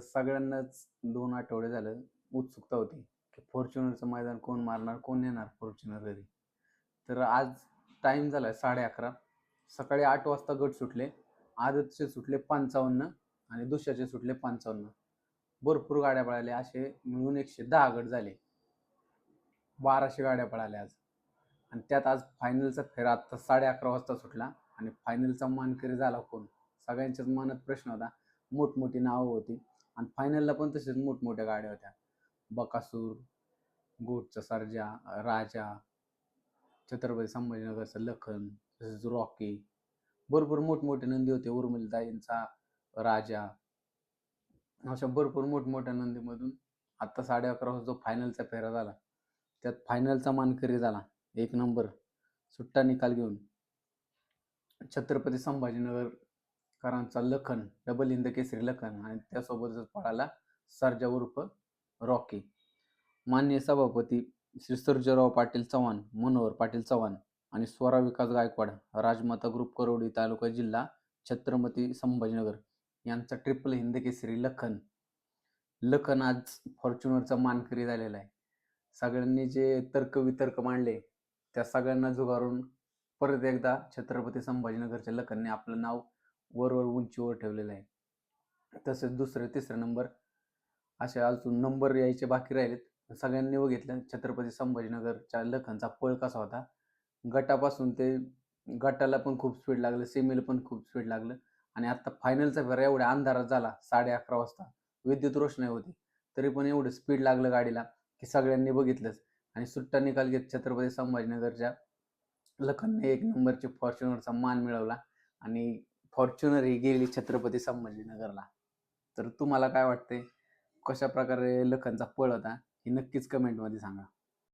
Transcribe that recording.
सगळ्यांनाच दोन आठवडे झालं उत्सुकता होती की फॉर्च्युनरचं मैदान कोण मारणार कोण येणार फॉर्च्युनर घरी. तर आज टाईम झाला आहे साडे अकरा. सकाळी आठ वाजता गट सुटले. आदतचे सुटले पंचावन्न आणि दुसऱ्याचे सुटले पंचावन्न. भरपूर गाड्या पळाल्या. असे मिळून एकशे दहा गट झाले. बाराशे गाड्या पळाल्या आज. आणि त्यात आज फायनलचा फेरा आत्ता साडे अकरा वाजता सुटला. आणि फायनलचा मानकरी झाला कोण? सगळ्यांच्याच मनात प्रश्न होता. मोठमोठी नावं होती. आणि फायनलला पण तसेच मोठमोठ्या गाड्या होत्या. बकासूर गोटचा सर्जा राजा छत्रपती संभाजीनगरचा लखन तसेच रॉकी भरपूर मोठमोठे नंदी होते. उर्मिलदाईंचा राजा अशा भरपूर मोठमोठ्या नंदीमधून आत्ता साडे अकरा वाजता जो फायनलचा फेरा झाला त्यात फायनलचा मानकरी झाला. एक नंबर सुट्टा निकाल घेऊन छत्रपती संभाजीनगर कारांचा लखन डबल हिंद केसरी लखन आणि त्यासोबतच पळाला सरजा उर्फ रॉकी. मान्य सभापती श्री सर्जराव पाटील चव्हाण मनोहर पाटील चव्हाण आणि स्वरा विकास गायकवाड राजमाता ग्रुप करोडी तालुका जिल्हा छत्रपती संभाजीनगर यांचा ट्रिपल हिंद केसरी लखन. लखन आज फॉर्च्युनरचा मानकरी झालेला आहे. सगळ्यांनी जे तर्क वितर्क मांडले त्या सगळ्यांना जुगारून परत एकदा छत्रपती संभाजीनगरच्या लखनने आपलं नाव वरवर उंचीवर ठेवलेलं आहे. तसेच दुसरे तिसरे नंबर असे अजून नंबर यायचे बाकी राहिलेत. सगळ्यांनी बघितलं छत्रपती संभाजीनगरच्या लखनचा पळ कसा होता. गटापासून ते गटाला पण खूप स्पीड लागलं सेमीला पण खूप स्पीड लागलं. आणि आत्ता फायनलचा फेरा एवढ्या अंधारात झाला साडे अकरा वाजता. विद्युत रोषणाई होती. तरी पण एवढं स्पीड लागलं गाडीला की सगळ्यांनी बघितलंच. आणि सुट्टा निकाल घेत छत्रपती संभाजीनगरच्या लखनने एक नंबरची फॉर्च्युनरचा मान मिळवला. आणि फॉर्च्युनर ही गेली छत्रपती संभाजीनगरला. तर तुम्हाला काय वाटते कशा प्रकारे लखनचा पळ होता? हे नक्कीच कमेंटमध्ये सांगा.